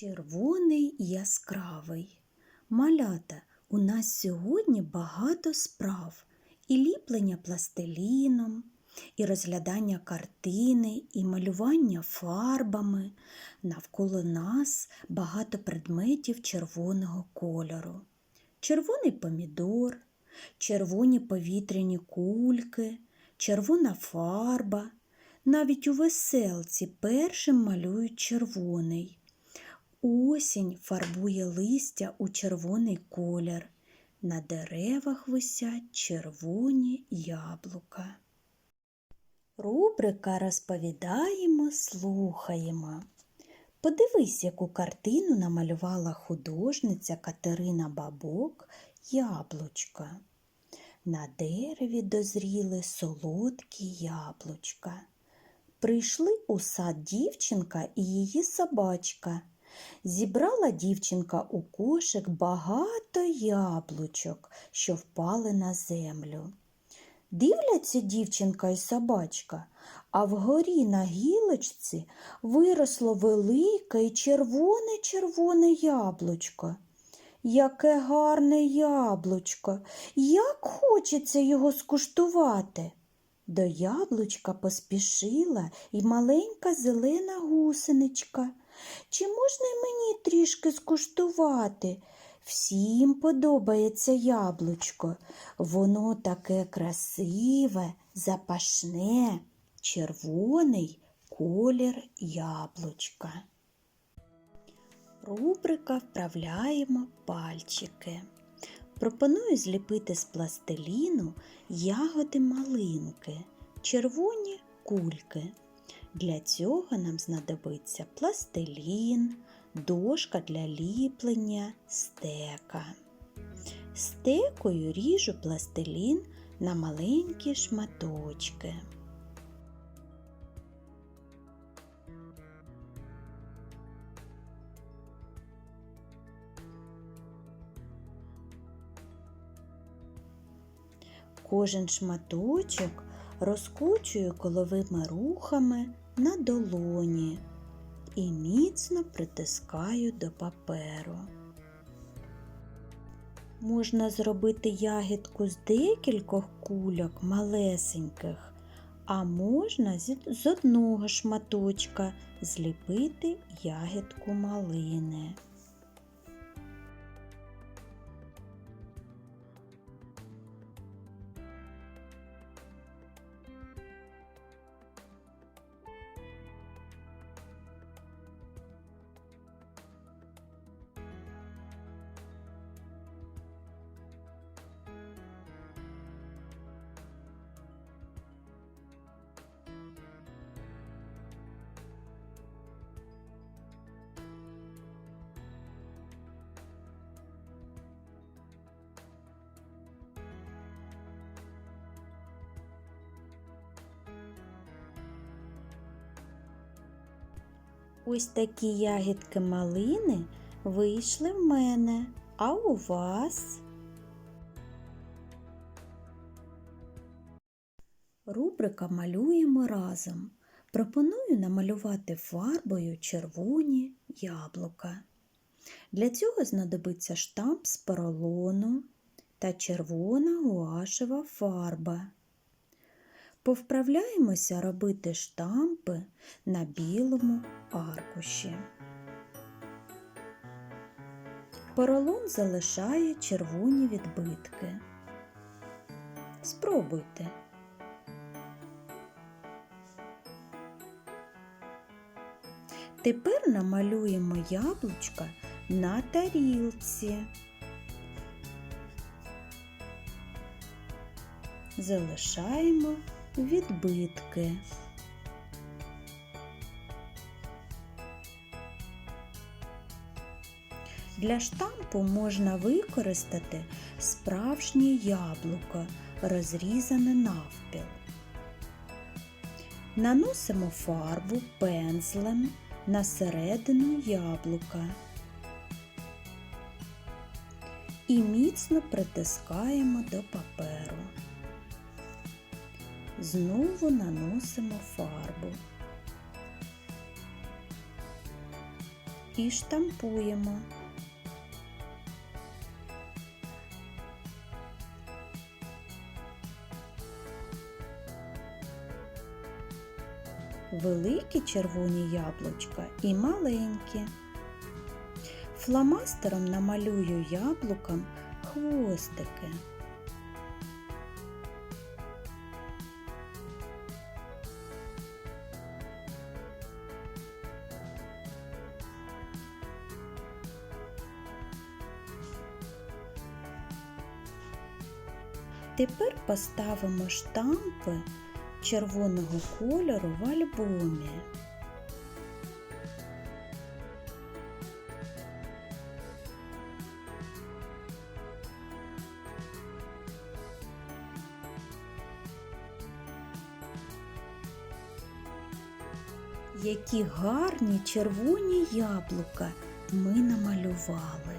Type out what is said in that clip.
Червоний яскравий. Малята, у нас сьогодні багато справ. І ліплення пластиліном, і розглядання картини, і малювання фарбами. Навколо нас багато предметів червоного кольору. Червоний помідор, червоні повітряні кульки, червона фарба. Навіть у веселці першим малюють червоний. Осінь фарбує листя у червоний колір. На деревах висять червоні яблука. Рубрика розповідаємо, слухаємо. Подивись, яку картину намалювала художниця Катерина Бабок Яблучка. На дереві дозріли солодкі яблучка. Прийшли у сад дівчинка і її собачка. Зібрала дівчинка у кошик багато яблучок, що впали на землю. Дивляться дівчинка і собачка, а вгорі на гілочці виросло велике і червоне-червоне яблучко. Яке гарне яблучко, як хочеться його скуштувати. До яблучка поспішила і маленька зелена гусеничка. Чи можна й мені трішки скуштувати? Всім подобається яблучко. Воно таке красиве, запашне, червоний колір яблучка. Рубрика Вправляємо пальчики. Пропоную зліпити з пластиліну ягоди малинки, червоні кульки. Для цього нам знадобиться пластилін, дошка для ліплення, стека. Стекою ріжу пластилін на маленькі шматочки. Кожен шматочок розкочую коловими рухами на долоні і міцно притискаю до паперу. Можна зробити ягідку з декількох кульок малесеньких, а можна з одного шматочка зліпити ягідку малини. Ось такі ягідки малини вийшли в мене, а у вас? Рубрика Малюємо разом. Пропоную намалювати фарбою червоні яблука. Для цього знадобиться штамп з поролону та червона гуашева фарба. Повправляємося робити штампи на білому аркуші. Поролон залишає червоні відбитки. Спробуйте. Тепер намалюємо яблучка на тарілці. Залишаємо відбитки. Для штампу можна використати справжнє яблуко, розрізане навпіл. Наносимо фарбу пензлем на середину яблука і міцно притискаємо до паперу. Знову наносимо фарбу. і штампуємо. Великі червоні яблучка і маленькі. Фломастером намалюю яблукам хвостики. Тепер поставимо штампи червоного кольору в альбомі. Які гарні червоні яблука ми намалювали.